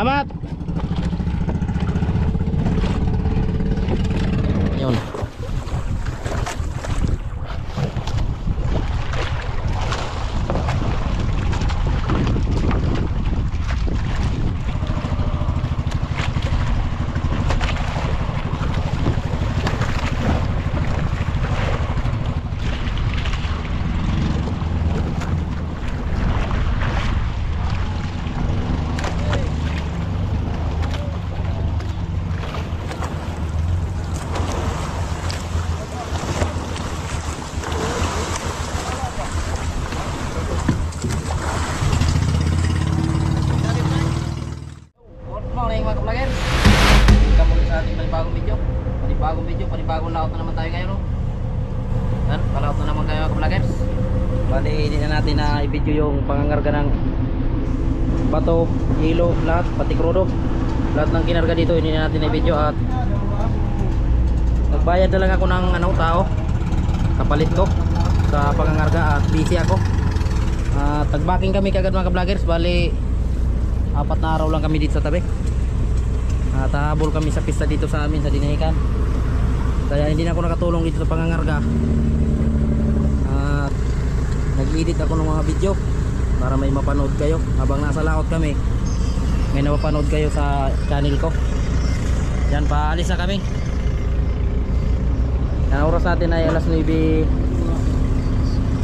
Salamat! Yun. Good morning mga kablogger Welcome muli sa ating panibagong video Panibagong video, panibagong layout na naman tayo ngayon oh. Yan, palayout na naman kayo mga kablogers Bali, hindi na natin na i-video yung pangangarga ng bato, hilo, lahat, pati krudo Lahat ng kinarga dito, hindi na natin i-video at Nagbayad na lang ako ng ano, tao. Kapalit ko sa pangangarga at busy ako. At tagbaking kami kagad mga ka-vloggers bali apat na araw lang kami dito sa tabi. At habol kami sa pista dito sa amin sa Dinahican kaya hindi na ako nakatulong dito sa pangangarga. At nag-edit ako ng mga video para may mapanood kayo. Habang nasa laot kami may napapanood kayo sa channel ko yan paalis na kami ang oras natin ay alas 9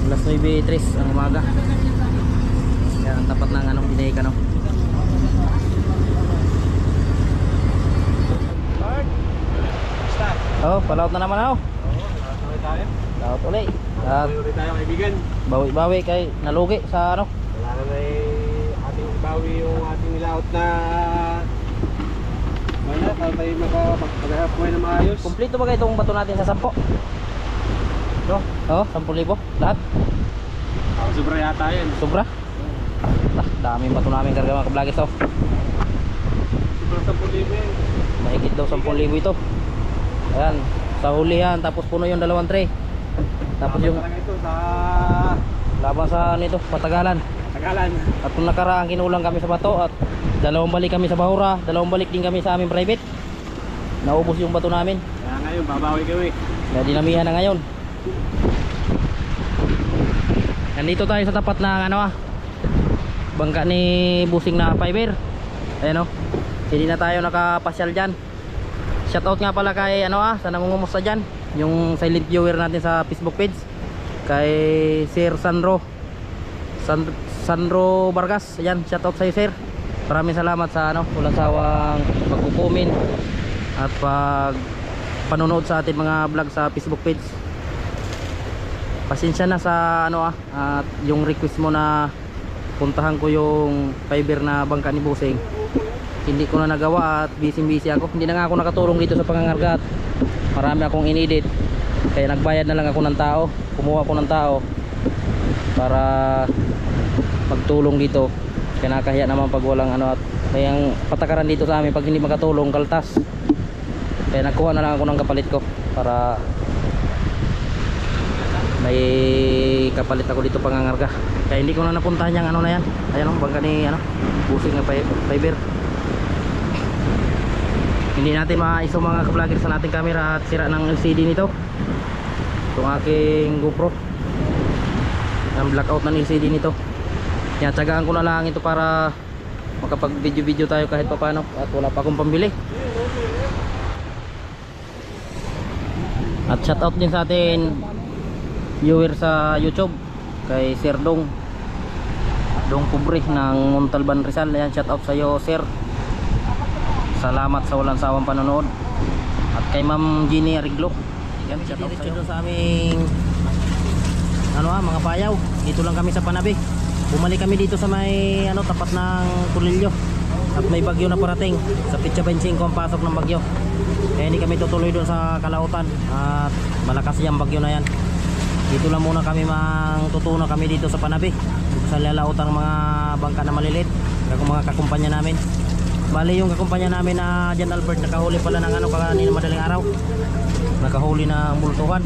alas 9.03 ang umaga yan ang tapat ng anong Dinahican no? Oh, palaut na naman ako. Tuloy tayo. Laut uli. At Tuloy tayo kaibigan. bawi-bawi kay nalugi sa ano. Ibawi yung ating nilaot na wala, para tayo makapagpaghap buhay na maayos. Kumpleto ba kayo itong bato natin sa 10? No? Oh, 10,000 lahat. Ako sobra yata yan. Sobra. Ah, daming bato namin karga mga kablagis oh. Sa pulibo yan. Mahigit daw 10,000 ito. Ayan, sa hulihan tapos puno yung dalawang tray. Tapos yung Talaga ito sa laban sa nito, patagalan. Tagalan. At kung nakaraang kinulang kami sa bato at dalawang balik kami sa Bahura, dalawang balik din kami sa aming private. Naubos yung bato namin. Kaya ngayon, babawi kami. Kaya dinamihan na ngayon. Nandito tayo sa tapat ng ano ah. Bangka ni Busing na fiber. Ayan oh. Hindi na tayo nakapasyal diyan. Shoutout nga pala kay ano ah, sa nangungumusta diyan, yung silent viewer natin sa Facebook page. Kay Sir Sandro. San, Sandro Vargas. Ayan, shoutout sa iyo Sir. Maraming salamat sa ano, walang pagkukumin at pag panonood sa ating mga vlog sa Facebook page. Pasensya na sa ano ah at yung request mo na puntahan ko yung fiber na bangka ni Busing. Hindi ko na nagawa at busy busy ako. Hindi na nga ako nakatulong dito sa pangangarga at marami akong inedit kaya nagbayad na lang ako ng tao. Kumuha ako ng tao para pagtulong dito. Kaya nakahiya naman pag walang ano at kaya patakaran dito sa amin pag hindi makatulong kaltas. Kaya nakuha na lang ako ng kapalit ko para may kapalit ako dito pangangarga. Kaya hindi ko na napuntahan yung ano na yan. Ayan o bangka ni ano busing na fi- fiber. Hindi natin maiso mga ka-vlogger sa nating camera at sira ng LCD nito. Itong aking GoPro. Ang blackout ng LCD nito kaya tsagaan ko na lang ito para makapag video video tayo kahit pa paano at wala pa akong pambili. At shout out din sa atin viewer sa YouTube kay Sir Dong. Dong Pobre ng Montalban Rizal. Ayan shout out sa iyo Sir. Salamat sa walang sawang panonood. At kay Ma'am Ginny Ariglo. Yan shout out sa iyo sa aming ano ah mga payaw. Dito lang kami sa Panabi bumalik kami dito sa may ano tapat ng Kulilyo at may bagyo na parating. Sa Pitsa Benching ang pasok ng bagyo. Kaya hindi kami tutuloy doon sa Kalautan. At malakas yung bagyo na yan. Dito lang muna kami mang tutuno kami dito sa Panabi. Dito sa lalautang mga bangka na malilit kung mga kakumpanya namin. Bali yung kakumpanya namin na Jan Albert nakahuli pala ng ano kanina madaling araw. Nakahuli ng multuhan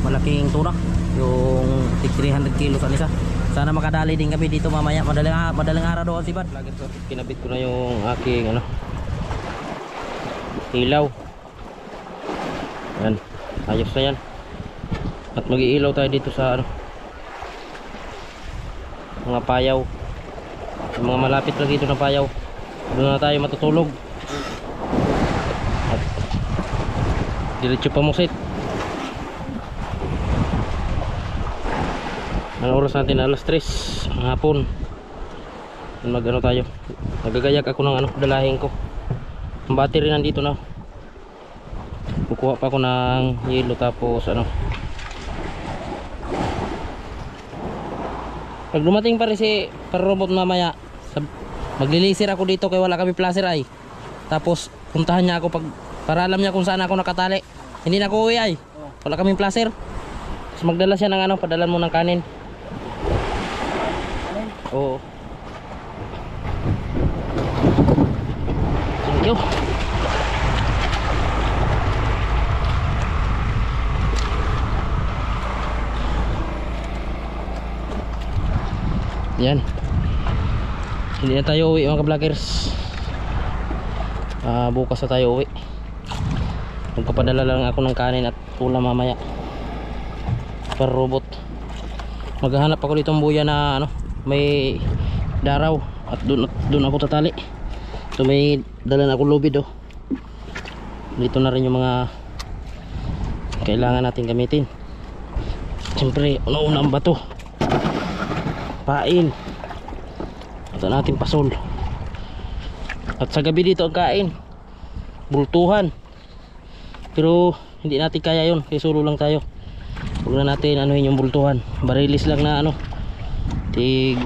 malaking tuna. Yung tig 300 kilos ang isa Sana makadali din kami dito mamaya. Madaling, madaling araw doon si Bad. Kinabit ko na yung aking ano, ilaw. Yan. Ayos na yan. At mag-iilaw tayo dito sa ano, mga payaw. Sa mga malapit lang dito na payaw. Doon na tayo matutulog. At diretso pa musit. Ang oras natin alas 3 ng hapon. Ano tayo. Nagagayak ako ng ano, dalahin ko. Ang battery nandito na. Kukuha pa ako ng yelo tapos ano. Pag dumating pa rin si robot mamaya, maglilisir ako dito kaya wala kami placer ay. Tapos puntahan niya ako pag para alam niya kung saan ako nakatali. Hindi na ako uwi ay. Wala kaming placer. Tapos magdala siya ng ano, padalan mo ng kanin. Oo. Thank you. Yan. Hindi na tayo uwi mga vloggers. Ah, bukas na tayo uwi. Magpapadala lang ako ng kanin at ulam mamaya. Per robot. Maghahanap ako dito ng buya na ano, may daraw at doon doon ako tatali. So may dala na ako lubid oh. Dito na rin yung mga kailangan natin gamitin. Siyempre, una-una ang bato. Pain. Ito natin pasol. At sa gabi dito ang kain. Bultuhan. Pero hindi natin kaya yun. Kaya solo lang tayo. Huwag na natin anuhin yung bultuhan. Barilis lang na ano. Tig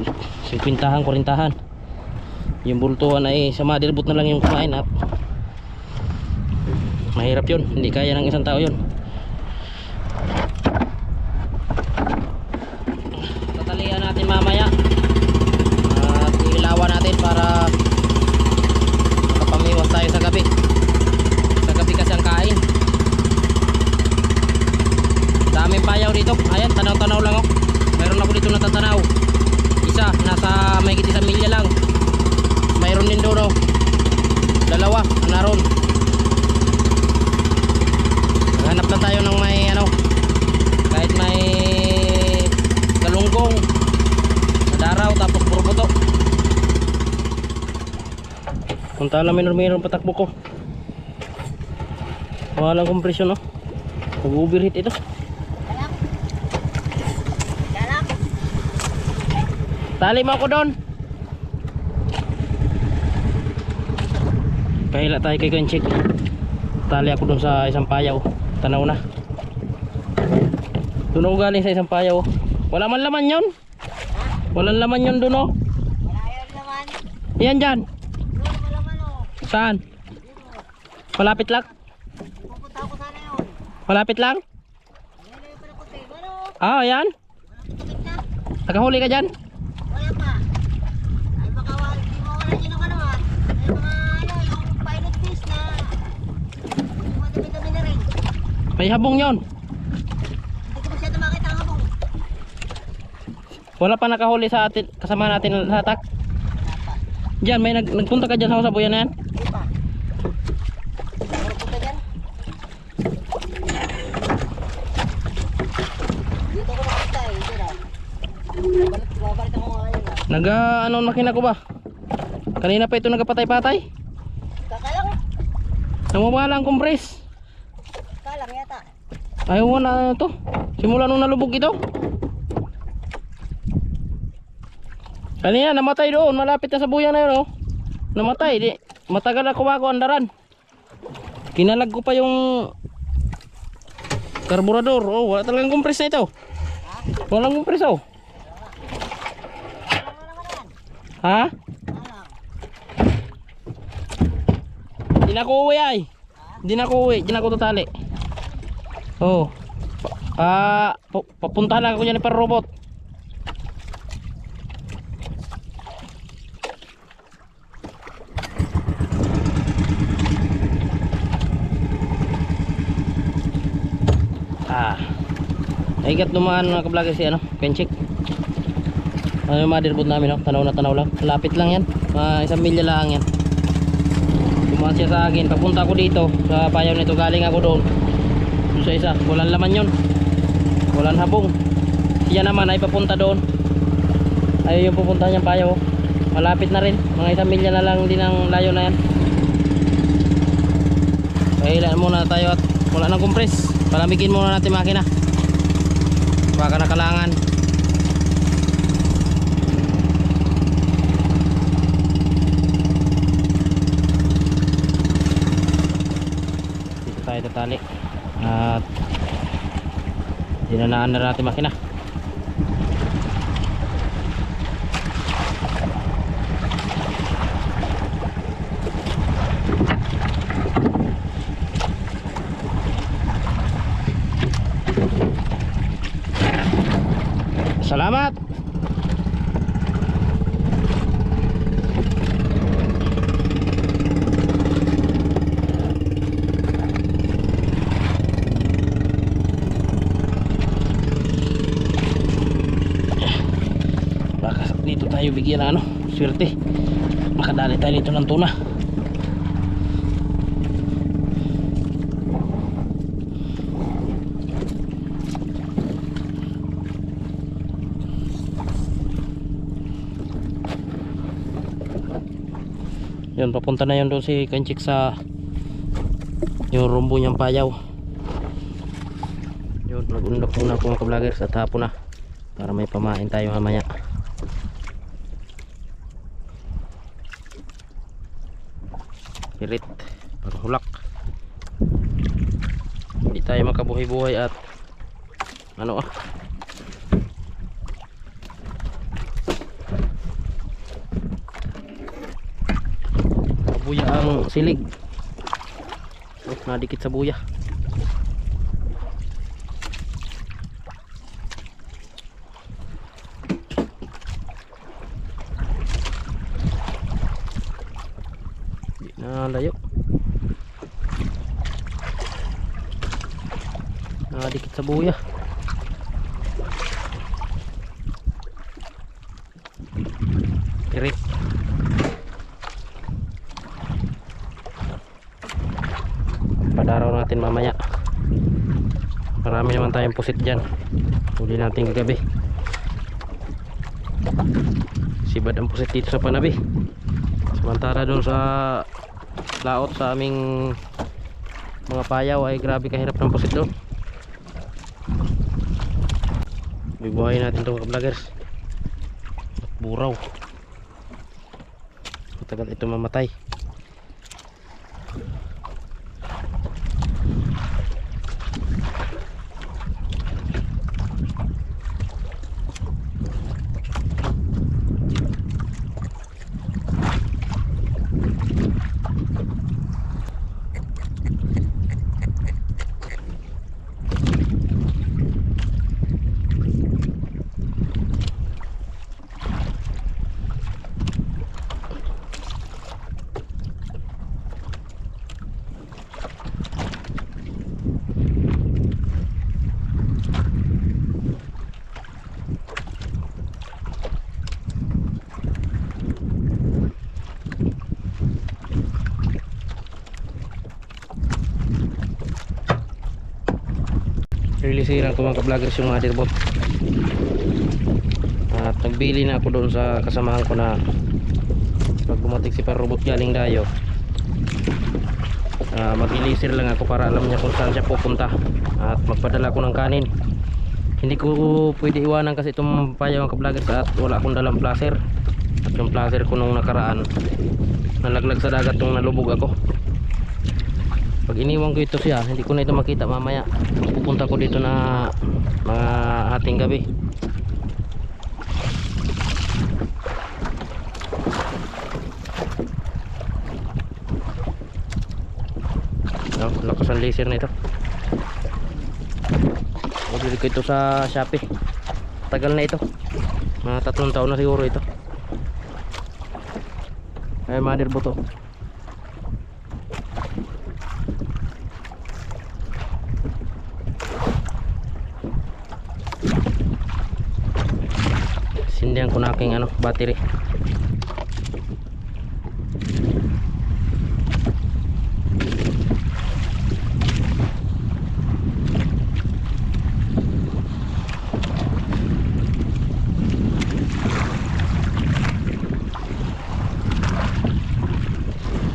50 40 Yung bultuhan ay sa motherboard na lang yung kumain at mahirap yun. Hindi kaya ng isang tao yun. Tatalian natin mamaya. At ilawan natin para makapamiwas tayo sa gabi. Sa gabi kasi ang kain. Daming payaw dito. Ayan, tanaw-tanaw lang oh. Meron ako dito natatanaw. Isa, nasa may giti sa milya lang. Mayroon din doon oh. Dalawa, naroon. Hanap lang tayo ng may ano. Kahit may galunggong. Madaraw tapos puro puto. Lang minor minor patakbo ko. Walang kompresyon no. Nag-overheat ito. Tali mo ako doon. Kahila tayo kay Kenchik. Tali ako doon sa isang payaw. Tanaw na. Doon ako galing sa isang payaw. Wala man laman yon. Walang laman yon doon oh. Wala yan naman. Yan dyan. Doon wala man oh. Saan? Malapit lang. Pupunta ako sana yun. Malapit lang. Ah, yan. Nakahuli ka dyan. Wala pa. Ay baka wala. Hindi mo wala yun ang ano ah. Ay mga ano yung pilot fish na. Madami-dami na rin. May habong yon. Hindi ko masyado makita ang habong. Wala pa nakahuli sa atin, kasama natin sa hatak. Diyan, may nag, nagpunta ka dyan sa sabuyan na yan. Hindi pa. Puro punta dyan. Dito ko nakita. Dito na. Babalik, babalik ako ngayon ah. Naga, ano makina ko ba? Kanina pa ito nagapatay-patay. Kakalang. Namawala ang compress. Kalang yata. Ayaw na to. Simula nung nalubog ito. Kanina namatay doon, malapit na sa buyan na yun oh. Namatay, di. Matagal ako ako andaran. Kinalag ko pa yung karburador. Oh, wala talagang compress na ito. Walang compress oh. Ha? Di na ako uwi ay. Di na ako uwi, di na ako tatali. Oh. Ah, pu- papuntahan lang ako dyan ni per robot. Naigat dumaan mga kablagay si ano, Kenchik. Ano yung motherboard namin, no? Tanaw na tanaw lang. Lapit lang yan. Mga isang milya lang yan. Dumaan siya sa akin. Papunta ako dito sa payaw nito. Galing ako doon. Doon sa isa. Walang laman yun. Walang habong. Siya naman ay papunta doon. Ay yung pupunta niyang payaw. Malapit na rin. Mga isang milya na lang din ang layo na yan. Kailan muna tayo at wala nang compress. Palamigin muna natin makina. Baka nakalangan. Dito tayo tatali. At dinanaan na natin makina. Salamat. Baka ng ano, swerte. Makadali tayo dito ng tuna. Yun, papunta na yun doon si Kanchik sa yung rumbo niyang payaw. Yun, nag-unlock muna ako mga vloggers at hapon na para may pamain tayo mamaya. Pirit, panghulak. Hindi tayo makabuhay-buhay at ano ah. Buya ang silig. Oh, nadikit sa buya. Buya. Tirik. padaraw natin mamaya marami naman tayong pusit dyan huli natin kagabi sibad ang pusit dito sa panabi samantala doon sa laot sa aming mga payaw ay grabe kahirap ng pusit doon bibuhayin natin itong vloggers. Buraw. Matagal ito mamatay Releaseran ko mga ka-vloggers yung motherboard At nagbili na ako doon sa kasamahan ko na Pag bumatik si Parobot galing dayo uh, Mag-releaser lang ako para alam niya kung saan siya pupunta At magpadala ko ng kanin. Hindi ko pwede iwanan kasi itong payaw mga ka-vloggers At wala akong dalang placer. At yung placer ko nung nakaraan Nalaglag sa dagat nung nalubog ako pag iniwan ko ito siya hindi ko na ito makita mamaya. Pupunta ko dito na mga hating gabi. No, lakas ang laser na ito. Order ko ito sa Shopee. Tagal na ito. Mga tatlong taon na siguro ito. Ay motherboard to Binilihan ko na aking ano, battery.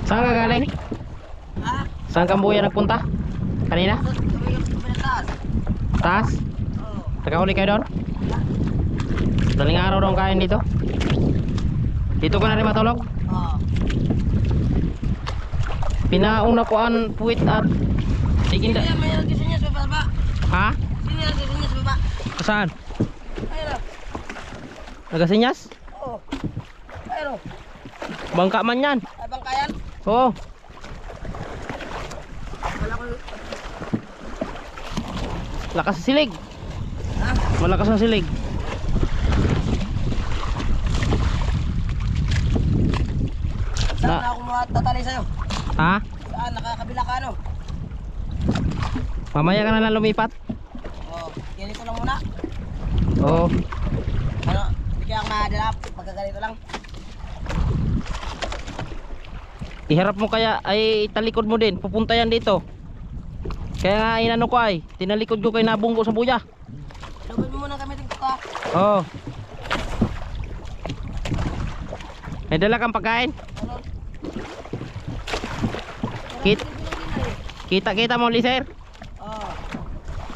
Saan ka galing? Ha? Saan ka buya nagpunta? Kanina? Yung pinataas. Taas? Oo. Nakahuli kayo doon? Daling araw doon kain dito? Dito ka na rin matulog? Oo. Pinauna ko ang puwit at Sino tiginda. yan? May nagkisa niya sa baba. Ha? Sino yan nagkisa niya sa baba? Saan? Ayun o. Nagasinyas? Oo. Ayun o. Bangka man yan. Ay bangkayan. Oo. Wala ko. Lakas silig. Ha? Malakas ang silig. Saan Na- ako matatali sa'yo? Ha? Saan? Nakakabila ka ano? Mamaya ka na lang lumipat? Oo. Ganito lang muna. Oo. Ano? Hindi kaya madala. Pagka ganito lang. Iharap mo kaya ay talikod mo din. Pupunta yan dito. Kaya nga inano ko ay. Tinalikod ko kay nabunggo sa buya. Lugod mo muna kami dito ka. Oo. May dala kang pagkain? Ano? Kit kita kita mo liser. Oo.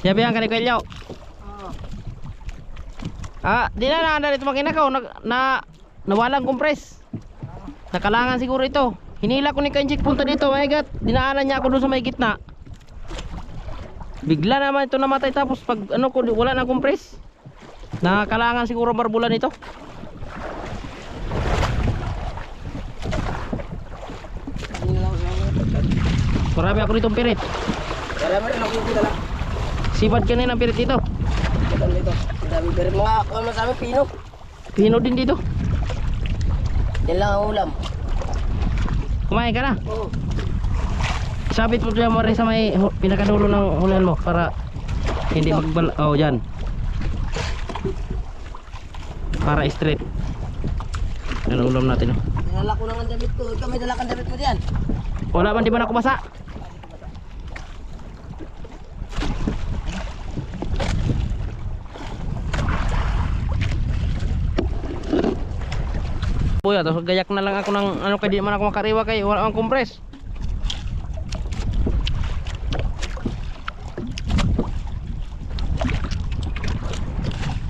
Sabi ang kanil kwelyo. Oo. Ah, di na na dito makina ko na, na nawalang kompres. Nakalangan siguro ito. Hinila ko ni Kanjik punta dito, my god. Dinaanan niya ako doon sa may gitna. Bigla naman ito namatay tapos pag ano ko wala na kompres. Nakalangan siguro barbulan ito. Hindi na lang ako. Marami ako ditong pirit. Kaya mo rin ako yung dala. Sibad kanina ang pirit dito. Ito dito. Ang dami pero mga ano sa amin pino. Pino din dito. Yan lang ang ulam. Kumain ka na. Oo. Sabit mo dyan mo rin sa may pinakadulo ng hulan mo para hindi magbal... Oh, dyan. Para straight. Ano ulam natin? oh. Dinala ko lang ang damit ko. Ikaw may dala kang damit mo diyan. Wala man di ba nakubasa? Buya, tapos gayak na lang ako ng ano kay di man ako makariwa kay wala akong kompres.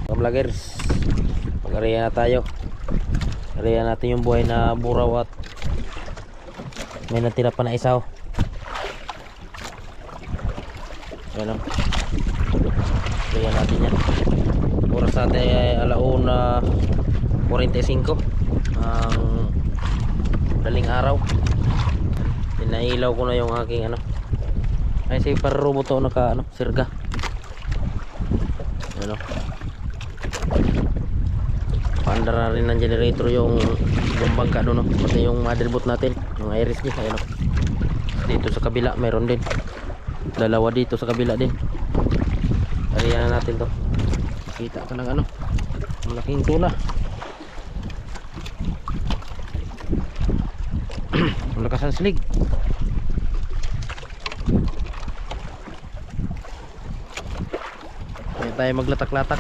Mga vloggers, mag-ariya na tayo. Ariya natin yung buhay na buraw at may natira pa na isa oh. Yan oh. Ariya natin yan. Oras natin ay alauna 45 ang daling araw. Pinailaw ko na yung aking ano. Ay si parubo to naka ano, sirga. Ano? Paandar na rin ng generator yung yung bangka doon, no? pati yung motherboard natin, yung iris niya, ayun, no? Dito sa kabila, meron din. Dalawa dito sa kabila din. Ariyan na natin to. Kita ka ng ano, malaking tuna. Malakas ang slig. Kaya tayo maglatak-latak.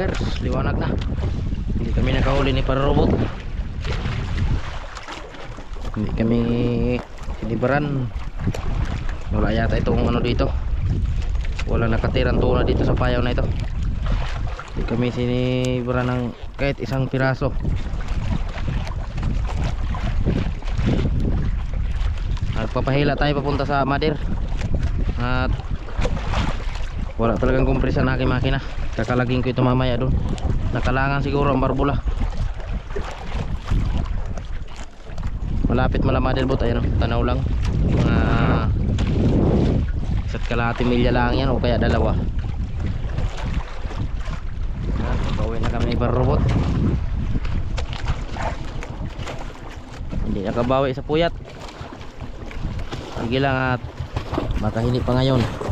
Guys, liwanag na. Hindi ni Parobot. Hindi kami sinibaran. Wala yata itong ano dito. Wala nakatirang tuna dito sa payaw na ito. Hindi kami sinibaran ng kahit isang piraso. At papahila tayo papunta sa Madir. At Wala talagang kompresa na aking makina. Kakalagin ko ito mamaya doon. Nakalangan siguro ang barbula. Malapit malamadel bot. Ayan o, tanaw lang. Mga isa't kalahati milya lang yan o kaya dalawa. Pauwi na kami ni robot. Hindi nakabawi sa puyat. Sige lang at makahinip pa ngayon.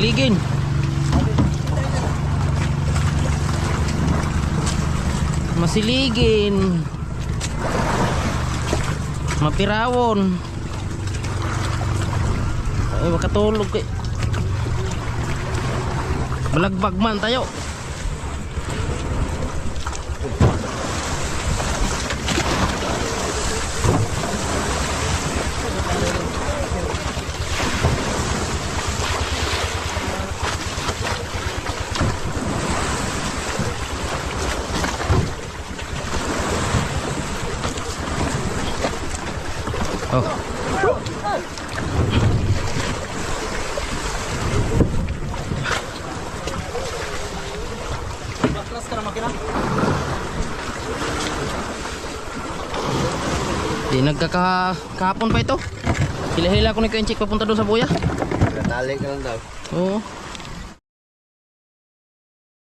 Masiligin. Masiligin. Mapirawon. Ay, makatulog kay. Balagbag man tayo. Oh. Nagkaka kahapon pa ito. Hila-hila ko ni Kuya Inchik papunta doon sa buya. Natali ka lang daw. Oo.